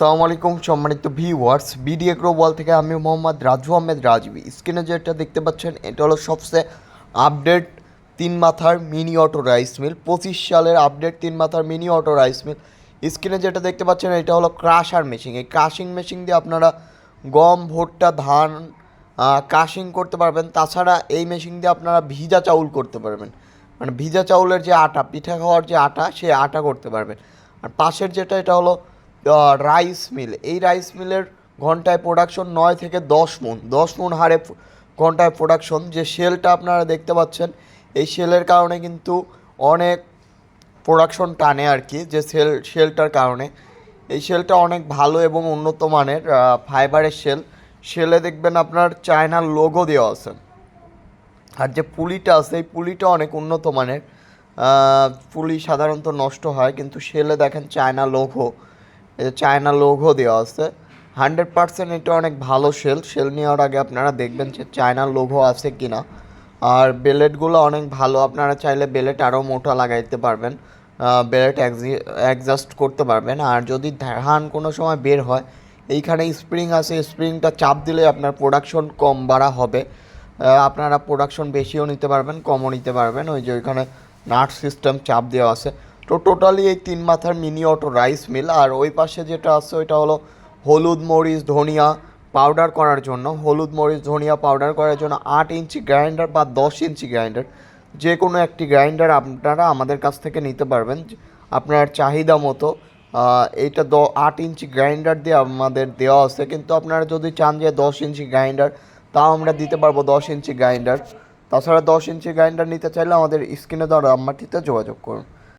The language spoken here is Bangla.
সালামু আলাইকুম সম্মানিত ভিউয়ার্স বিডি ওয়াল থেকে আমি মোহাম্মদ রাজু আহমেদ রাজবি। স্ক্রিনে যেটা দেখতে পাচ্ছেন, এটা হলো সবচেয়ে আপডেট তিন মাথার মিনি অটো রাইস মিল পঁচিশ সালের আপডেট তিন মাথার মিনি অটো রাইস মিল স্ক্রিনে যেটা দেখতে পাচ্ছেন, এটা হলো ক্রাশার মেশিন এই ক্রাশিং মেশিন দিয়ে আপনারা গম, ভুট্টা, ধান ক্রাশিং করতে পারবেন। তাছাড়া এই মেশিন দিয়ে আপনারা ভিজা চাউল করতে পারবেন। মানে ভিজা চাউলের যে আটা, পিঠা খাওয়ার যে আটা, সেই আটা করতে পারবেন। আর পাশের যেটা, এটা হলো রাইস মিল এই রাইস মিলের ঘন্টায় প্রোডাকশন নয় থেকে দশ মন। দশ মন হারে ঘন্টায় প্রোডাকশন যে শেলটা আপনারা দেখতে পাচ্ছেন, এই শেলের কারণে কিন্তু অনেক প্রোডাকশন টানে আর কি, যে সেল শেলটার কারণে। এই শেলটা অনেক ভালো এবং উন্নত মানের ফাইবারের শেল শেলে দেখবেন আপনার চায়নার লোগো দেওয়া আছে। আর যে পুলিটা আছে, এই পুলিটা অনেক উন্নত মানের। পুলি সাধারণত নষ্ট হয়, কিন্তু সেলে দেখেন চায়না লোগো চায়না লোগো দেওয়া আছে। হান্ড্রেড পার্সেন্ট এটা অনেক ভালো সেল সেল নেওয়ার আগে আপনারা দেখবেন যে চায়না লোগো আছে কি না আর বেলেটগুলো অনেক ভালো। আপনারা চাইলে বেলেট আরও মোটা লাগাইতে পারবেন। বেলেট অ্যাডজাস্ট করতে পারবেন। আর যদি ধান কোনো সময় বের হয়, এইখানে স্প্রিং আছে। স্প্রিংটা চাপ দিলে আপনার প্রোডাকশন কম বাড়া হবে। আপনারা প্রোডাকশন বেশিও নিতে পারবেন, কমও নিতে পারবেন। ওই যে ওইখানে নাট সিস্টেম চাপ দেওয়া আছে। তো টোটালি এই তিন মাথার মিনি অটো রাইস মিল। আর ওই পাশে যেটা আছে, ওইটা হলো হলুদ মরিচ, ধনিয়া পাউডার করার জন্য। হলুদ মরিচ, ধনিয়া পাউডার করার জন্য আট ইঞ্চি গ্রাইন্ডার বা দশ ইঞ্চি গ্রাইন্ডার যে কোনো একটি গ্রাইন্ডার আপনারা আমাদের কাছ থেকে নিতে পারবেন। আপনার চাহিদা মতো এইটা দ, আট ইঞ্চি গ্রাইন্ডার দিয়ে আমাদের দেওয়া আছে। কিন্তু আপনারা যদি চান যে দশ ইঞ্চি গ্রাইন্ডার তাও আমরা দিতে পারব দশ ইঞ্চি গ্রাইন্ডার তাছাড়া দশ ইঞ্চি গ্রাইন্ডার নিতে চাইলে আমাদের স্ক্রিনে দেওয়া নাম্বারটিতে যোগাযোগ করুন।